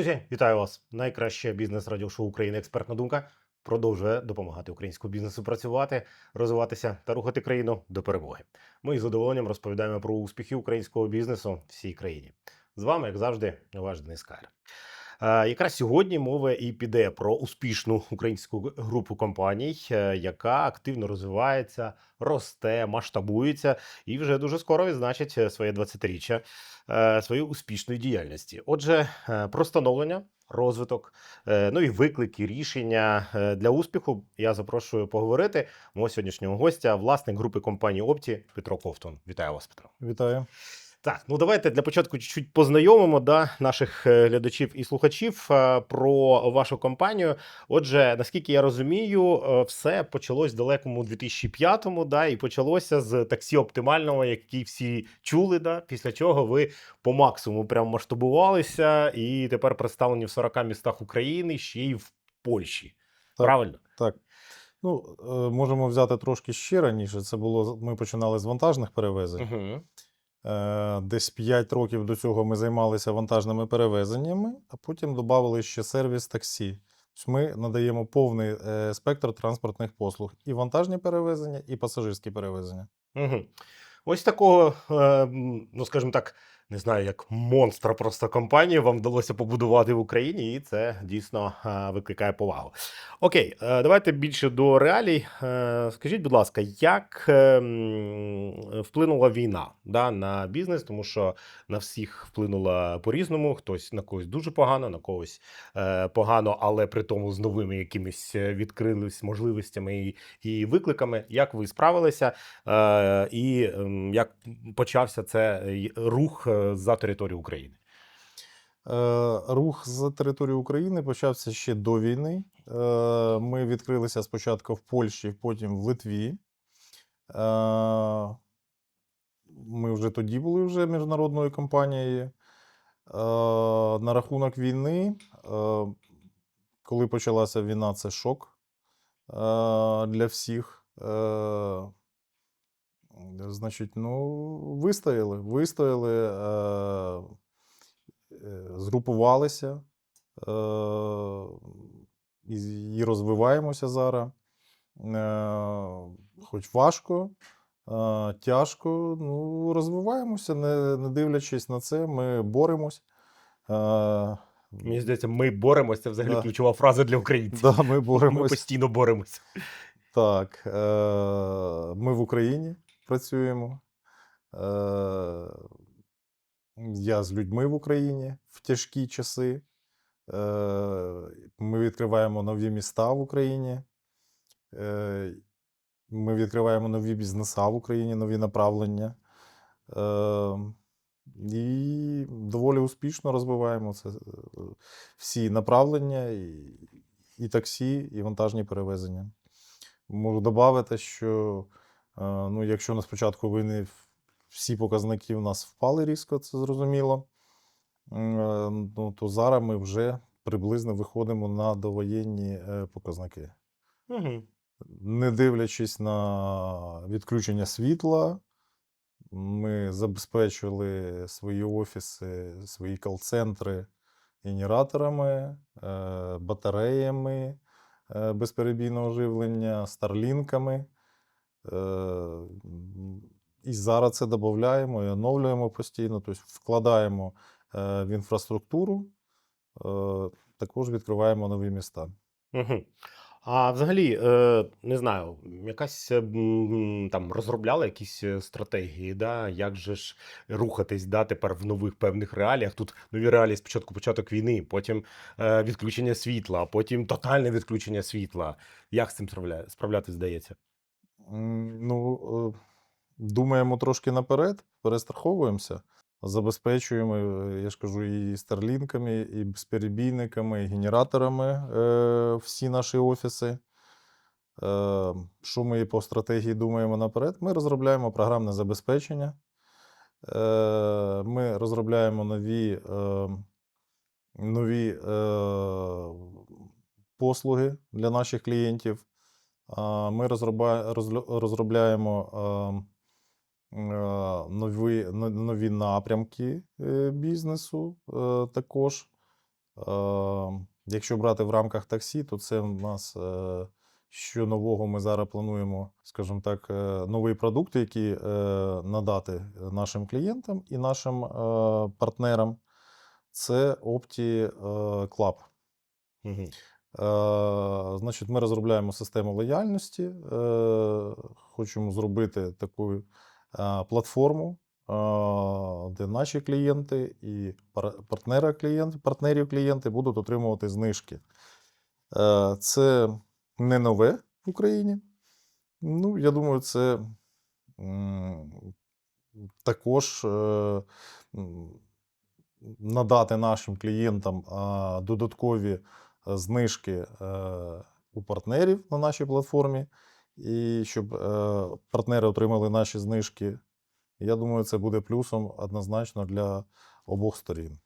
Друзі, вітаю вас! Найкраще бізнес радіошоу України Експертна думка продовжує допомагати українському бізнесу працювати, розвиватися та рухати країну до перемоги. Ми з задоволенням розповідаємо про успіхи українського бізнесу всій країні. З вами, як завжди, ваш Денис Кайр. Е, Якраз сьогодні мова і піде про успішну українську групу компаній, е, яка активно розвивається, росте, масштабується і вже дуже скоро відзначить е, своє 20-річчя е, своєї успішної діяльності. Отже, про становлення, розвиток, ну і виклики, рішення для успіху я запрошую поговорити мого сьогоднішнього гостя, власник групи компанії Опті Петро Ковтун. Вітаю вас, Петро. Вітаю. Так, ну давайте для початку чуть-чуть познайомимо да, наших е, глядачів і слухачів е, про вашу компанію. Отже, наскільки я розумію, е, все почалось в далекому 2005-му, да, і почалося з таксі оптимального, який всі чули. Да, після чого ви по максимуму прям масштабувалися і тепер представлені в 40 містах України, ще й в Польщі. Так. Правильно? Так. Ну, можемо взяти трошки ще раніше. Це було ми починали з вантажних перевезень. Угу. Е, Десь 5 років до цього ми займалися вантажними перевезеннями, а потім додали ще сервіс таксі. Ми надаємо повний е, спектр транспортних послуг: і вантажні перевезення, і пасажирські перевезення. Угу. Ось такого, е, ну скажімо так, не знаю, як монстра просто компанії вам вдалося побудувати в Україні, і це дійсно е, викликає повагу. Окей, е, давайте більше до реалій. Е, Скажіть, будь ласка, як е, вплинула війна да, на бізнес, тому що на всіх вплинула по-різному. Хтось на когось дуже погано, на когось погано, але при тому з новими якимись відкрились можливостями і, і викликами. Як ви справилися? І ем, як почався це рух за територію України? Е, Рух з території України почався ще до війни. Е, Ми відкрилися спочатку в Польщі, потім в Литві. Е, Ми вже тоді були вже міжнародною компанією. На рахунок війни, коли почалася війна, це шок для всіх. Значить, ну, вистояли, вистояли. е, е, згрупувалися е, і, і розвиваємося зараз. Е, Хоч важко, е, тяжко, ну, розвиваємося, не, не дивлячись на це, ми боремось. Е, Мені здається, ми боремося. Це взагалі Да. ключова фраза для українців. да, ми Ми постійно боремося. Так, е, ми в Україні працюємо. Е, я з людьми в Україні в тяжкі часи. Е, ми відкриваємо нові міста в Україні. Е, ми відкриваємо нові бізнеса в Україні, нові направлення. І доволі успішно розвиваємо це, всі направлення, і, таксі, і вантажні перевезення. Можу додати, що ну, якщо на спочатку війни всі показники у нас впали різко, це зрозуміло, е, ну, то зараз ми вже приблизно виходимо на довоєнні е, показники. Угу. Не дивлячись на відключення світла, ми забезпечили свої офіси, свої кол-центри генераторами, е, батареями е, безперебійного живлення, старлінками. Е, І зараз це додаємо і оновлюємо постійно, тобто вкладаємо е, в інфраструктуру, е, також відкриваємо нові міста. Угу. А взагалі, не знаю, якась там розробляла якісь стратегії, да, як же ж рухатись да, тепер в нових певних реаліях. Тут нові реалії спочатку початок війни, потім відключення світла, потім тотальне відключення світла. Як з цим справля... справлятись здається? Ну, е, думаємо трошки наперед, перестраховуємося, забезпечуємо, е, я ж кажу, і старлінками, і безперебійниками, і генераторами е, всі наші офіси. Е, Що ми по стратегії думаємо наперед? Ми розробляємо програмне забезпечення. Е, Ми розробляємо нові, е, нові е, послуги для наших клієнтів. Ми розробляємо нові, нові напрямки е, бізнесу е, також. Якщо брати в рамках таксі, то це в нас е, що нового ми зараз плануємо, скажімо так, е, новий продукт, який е, надати нашим клієнтам і нашим партнерам. Це Opti Club. Угу. Е, Значить, ми розробляємо систему лояльності. е, Хочемо зробити таку е, платформу, де наші клієнти і партнери клієнти, партнерів клієнти будуть отримувати знижки. Це не нове в Україні. Ну, я думаю, це також надати нашим клієнтам додаткові знижки е, у партнерів на нашій платформі, і щоб е, партнери отримали наші знижки. Я думаю, це буде плюсом однозначно для обох сторін.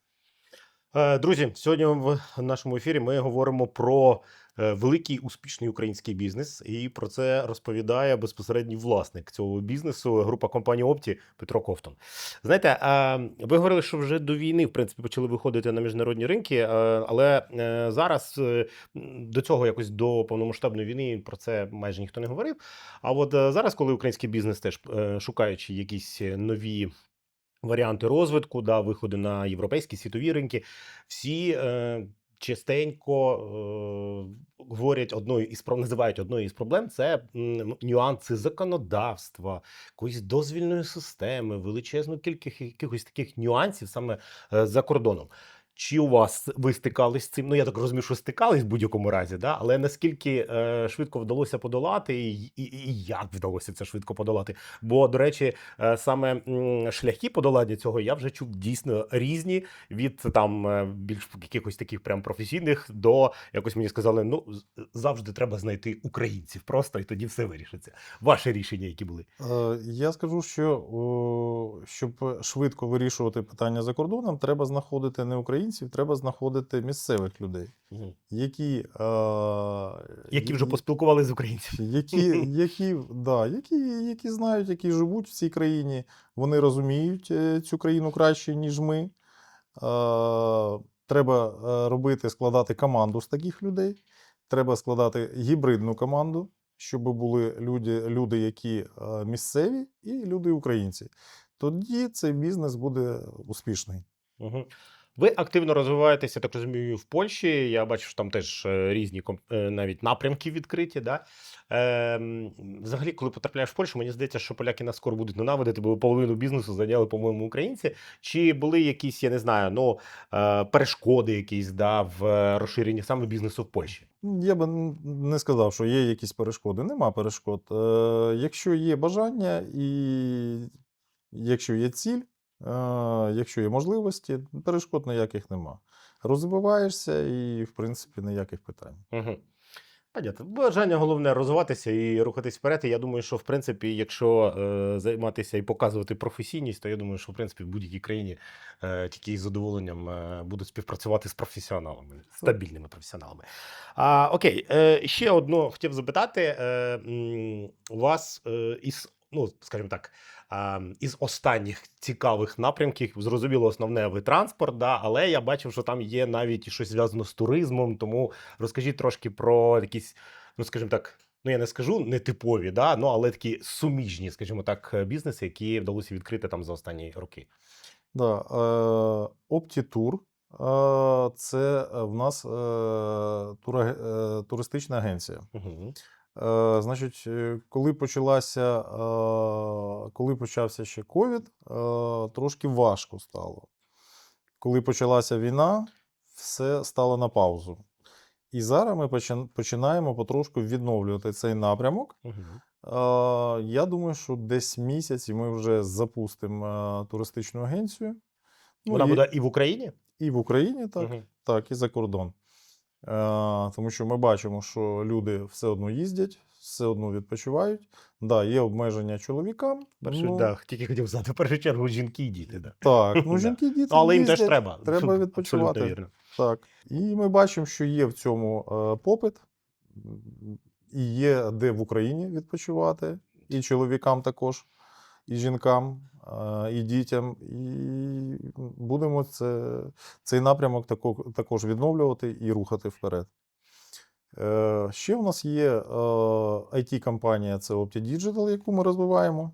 Е, Друзі, сьогодні в нашому ефірі ми говоримо про е, великий успішний український бізнес, і про це розповідає безпосередній власник цього бізнесу, група компанії Опті Петро Ковтун. Знаєте, ви говорили, що вже до війни в принципі почали виходити на міжнародні ринки, е, але зараз до цього якось до повномасштабної війни про це майже ніхто не говорив. А от зараз, коли український бізнес теж шукаючи якісь нові варіанти розвитку, да, виходи на європейські світові ринки, всі е, частенько е, говорять одною із називають одною із проблем це нюанси законодавства, якоїсь дозвільної системи, величезну кількість якихось таких нюансів саме е, за кордоном. Чи у вас ви стикались з цим? Ну я так розумію, що стикались в будь-якому разі, да? але наскільки е, швидко вдалося подолати, і, і, і як вдалося це швидко подолати? Бо, до речі, е, саме м, шляхи подолання цього я вже чув дійсно різні від там е, більш якихось таких прям професійних до якось мені сказали: ну завжди треба знайти українців просто, і тоді все вирішиться. Ваші рішення, які були. Е, Я скажу, що о, щоб швидко вирішувати питання за кордоном, треба знаходити не українців, треба знаходити місцевих людей, які, е, Які вже поспілкувалися з українцями. які, які, да, які, які знають, які живуть в цій країні, вони розуміють е, цю країну краще, ніж ми. Е, Треба е, робити, складати команду з таких людей. Треба складати гібридну команду, щоб були люди, люди які е, місцеві, і люди українці. Тоді цей бізнес буде успішний. Угу. Ви активно розвиваєтеся, так розумію, в Польщі. Я бачу, що там теж е, різні е, навіть напрямки відкриті. Да? Ем, взагалі, коли потрапляєш в Польщу, мені здається, що поляки нас скоро будуть ненавидити, бо половину бізнесу зайняли, по-моєму, українці. Чи були якісь, я не знаю, ну е, перешкоди якісь да, в розширенні саме бізнесу в Польщі? Я би не сказав, що є якісь перешкоди. Нема перешкод. Якщо є бажання і якщо є ціль, якщо є можливості, перешкод ніяких нема. Розвиваєшся і, в принципі, ніяких питань. Угу. Понятно. Бажання головне розвиватися і рухатись вперед. І я думаю, що в принципі, якщо е, займатися і показувати професійність, то я думаю, що в принципі в будь-якій країні е, тільки із задоволенням е, будуть співпрацювати з професіоналами, стабільними професіоналами. А, окей, е, ще одно хотів запитати. Е, м, у вас е, із, ну, скажімо так, із останніх цікавих напрямків, зрозуміло, основне ви транспорт, да, але я бачив, що там є навіть щось зв'язано з туризмом. Тому розкажіть трошки про якісь, ну скажімо так, ну я не скажу нетипові, да, ну але такі суміжні, скажімо так, е, бізнеси, які вдалося відкрити там за останні роки. Да, е, OptiTour е, це в нас е, тураге- е, туристична агенція. Угу. Е, Значить, е, коли почалася, е, коли почався ще ковід, е, трошки важко стало. Коли почалася війна, все стало на паузу. І зараз ми починаємо потрошку відновлювати цей напрямок. Угу. Е, Я думаю, що десь місяць і ми вже запустимо туристичну агенцію. Ну, Вона і- буде і в Україні? і в Україні, так, Мгм. так, і за кордон. Е, тому що ми бачимо, що люди все одно їздять, все одно відпочивають. Да, є обмеження чоловікам. Перше, ну, да, тільки хотів сказати, в першу чергу жінки і діти. Да. Так, ну жінки, діти. Ну, але їм теж треба. Треба відпочивати. Так. І ми бачимо, що є в цьому е, попит, і є де в Україні відпочивати, і чоловікам також, і жінкам, е, і дітям. І будемо це, цей напрямок також відновлювати і рухати вперед. Е, Ще в нас є е, IT-компанія, це OptiDigital, яку ми розвиваємо.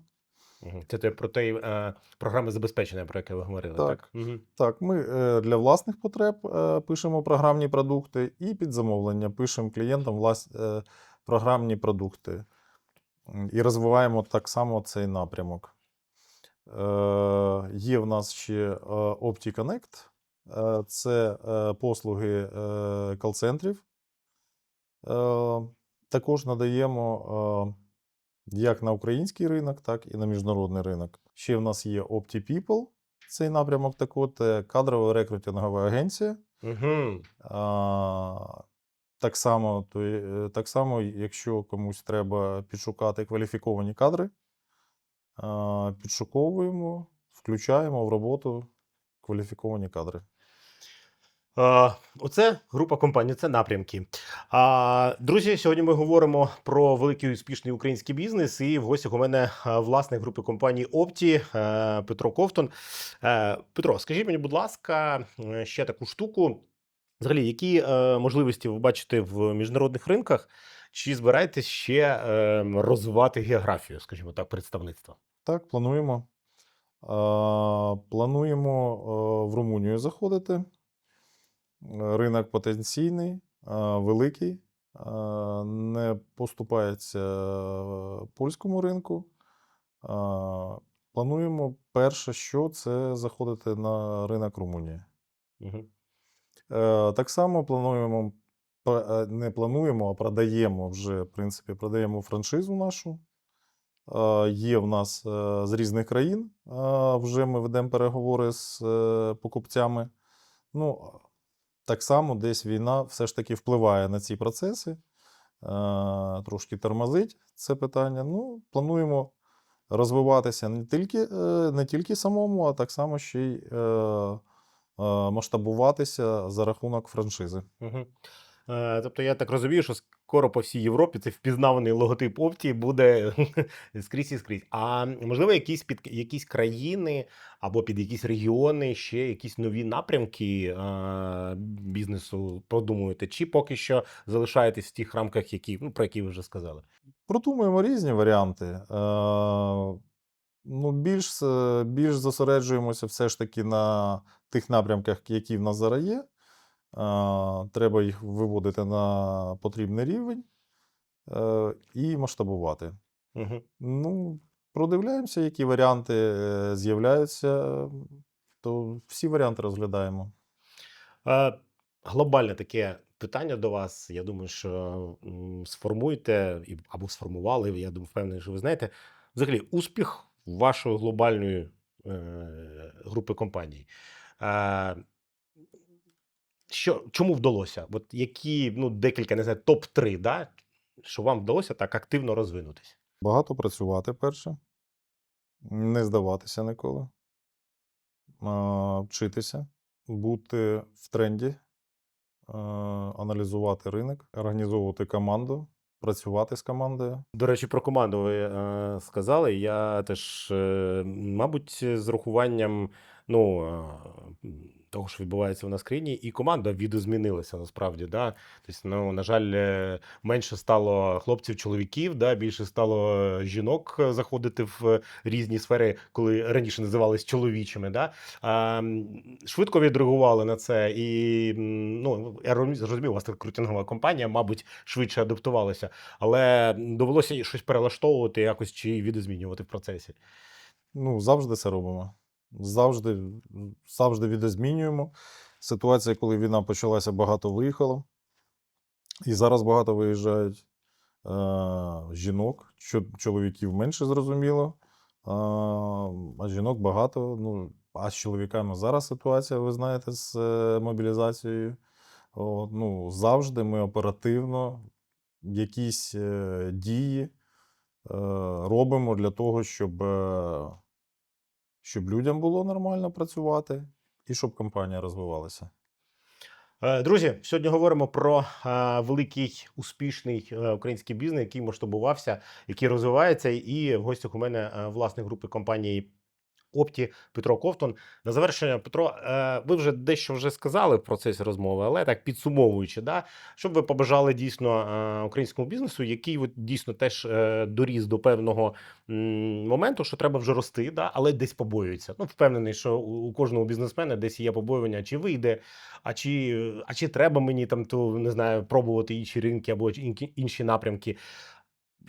Це те про те е, програми забезпечення, про яке ви говорили, так? Так. Так, ми е, для власних потреб е, пишемо програмні продукти і під замовлення пишемо клієнтам влас, е, програмні продукти. І розвиваємо так само цей напрямок. Е, Є в нас ще е, OptiConnect. Е, Це послуги кол-центрів. Також надаємо як на український ринок, так і на міжнародний ринок. Ще в нас є OptiPeople. Цей напрямок так от е, кадрова рекрутингова агенція. Мгм. Так, само, то, е, так само, якщо комусь треба підшукати кваліфіковані кадри, підшуковуємо, включаємо в роботу кваліфіковані кадри. Оце група компаній, це напрямки. Друзі, сьогодні ми говоримо про великий успішний український бізнес. І в гостях у мене власник групи компаній Опті е, Петро Ковтун. Е, Петро, скажіть мені, будь ласка, ще таку штуку. Взагалі, які е, можливості ви бачите в міжнародних ринках? Чи збираєтесь ще е, розвивати географію, скажімо так, представництва? Так, плануємо. А, плануємо а, в Румунію заходити. Е, Ринок потенційний, а, великий, а, не поступається е, польському ринку. Плануємо перше, що це заходити на ринок Румунії. Угу. Е, Так само плануємо, е, не плануємо, а продаємо вже, в принципі, продаємо франшизу нашу. Е, Є в нас з різних країн. Вже ми ведемо переговори з покупцями. Ну, так само десь війна все ж таки впливає на ці процеси, трошки тормозить це питання. Ну, плануємо розвиватися не тільки, не тільки самому, а так само ще й масштабуватися за рахунок франшизи. Угу. Е, тобто я так розумію, що скоро по всій Європі цей впізнаваний логотип Опті буде скрізь і скрізь. А можливо, якісь під якісь країни або під якісь регіони ще якісь нові напрямки е, бізнесу продумуєте, чи поки що залишаєтесь в тих рамках, які ну про які ви вже сказали? Продумуємо різні варіанти. Е, ну, більш, е, більш зосереджуємося все ж таки на тих напрямках, які в нас зараз є. Треба їх виводити на потрібний рівень е, і масштабувати. Угу. Ну, продивляємося, які варіанти е, з'являються, то всі варіанти розглядаємо. Глобальне таке питання до вас. Я думаю, що м, сформуєте або сформували. Я думаю, впевнений, що ви знаєте. Взагалі, успіх вашої глобальної е, групи компаній. Е, що, чому вдалося? От які ну, декілька, не знаю, топ-3, да? що вам вдалося так активно розвинутися? Багато працювати перше, не здаватися ніколи, а, вчитися, бути в тренді, а, аналізувати ринок, організовувати команду, працювати з командою. До речі, про команду ви е, сказали. Я теж, е, мабуть, з рахуванням ну, того, що відбувається в нас країні, і команда відозмінилася насправді. Да? Тобто, ну, на жаль, е, менше стало хлопців, чоловіків, да? більше стало е, жінок е, заходити в різні сфери, коли раніше називались чоловічими. Да? А, швидко відреагували на це. І ну, я розумію, у вас рекрутингова компанія, мабуть, швидше адаптувалася. Але довелося щось перелаштовувати, якось чи відозмінювати в процесі. Ну, завжди це робимо. Завжди, завжди відозмінюємо. Ситуація, коли війна почалася, багато виїхало. І зараз багато виїжджають е, жінок, чоловіків менше зрозуміло. А, а жінок багато. Ну, а з чоловіками зараз ситуація, ви знаєте, з е, мобілізацією. От, ну, завжди ми оперативно якісь е, дії е, робимо для того, щоб, е, щоб людям було нормально працювати і щоб компанія розвивалася. Е, Друзі, сьогодні говоримо про е, великий успішний е, український бізнес, який масштабувався, який розвивається. І в гостях у мене власник групи компанії Опті Петро Ковтун. На завершення, Петро, е, ви вже дещо вже сказали в процесі розмови, але так підсумовуючи, да, щоб ви побажали дійсно е, українському бізнесу, який от дійсно теж е, доріс до певного моменту, що треба вже рости, да, але десь побоюється. Ну, впевнений, що у кожного бізнесмена десь є побоювання, чи вийде, а чи, а чи треба мені там то не знаю, пробувати інші ринки або інші напрямки.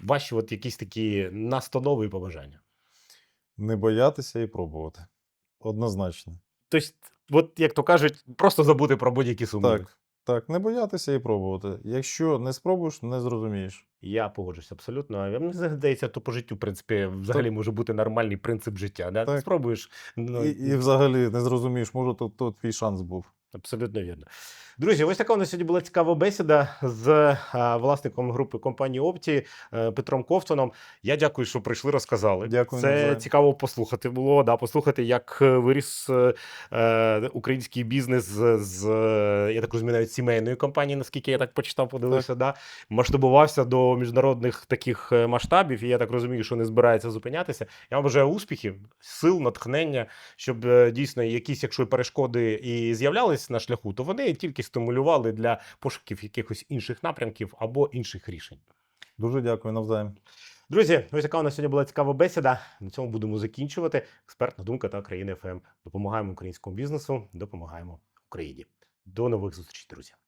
Ваші от якісь такі настанови і побажання. Не боятися і пробувати. Однозначно. Тобто, от як то кажуть, просто забути про будь-які сумніви. Так, так, не боятися і пробувати. Якщо не спробуєш, не зрозумієш. Я погоджуюсь абсолютно. А Мені здається, то по життю, в принципі, взагалі може бути нормальний принцип життя. Да? Так. Спробуєш. Ну, І, і взагалі не зрозумієш, може, то, то твій шанс був. Абсолютно вірно. Друзі, ось така у нас сьогодні була цікава бесіда з власником групи компанії Опті е, Петром Ковтоном. Я дякую, що прийшли, розказали. Дякую Це навзаєм. цікаво послухати було. Да, послухати, як е, виріс е, е, український бізнес з, з я так розумію, навіть сімейної компанії, наскільки я так почитав, подивився. Да, масштабувався до міжнародних таких масштабів. І я так розумію, що не збирається зупинятися. Я вам бажаю успіхів, сил, натхнення, щоб дійсно якісь, якщо перешкоди і з'являлись на шляху, то вони тільки стимулювали для пошуків якихось інших напрямків або інших рішень. Дуже дякую навзаєм. Друзі, ось яка у нас сьогодні була цікава бесіда. На цьому будемо закінчувати. Експертна думка та країни ФМ. Допомагаємо українському бізнесу, допомагаємо Україні. До нових зустрічей, друзі.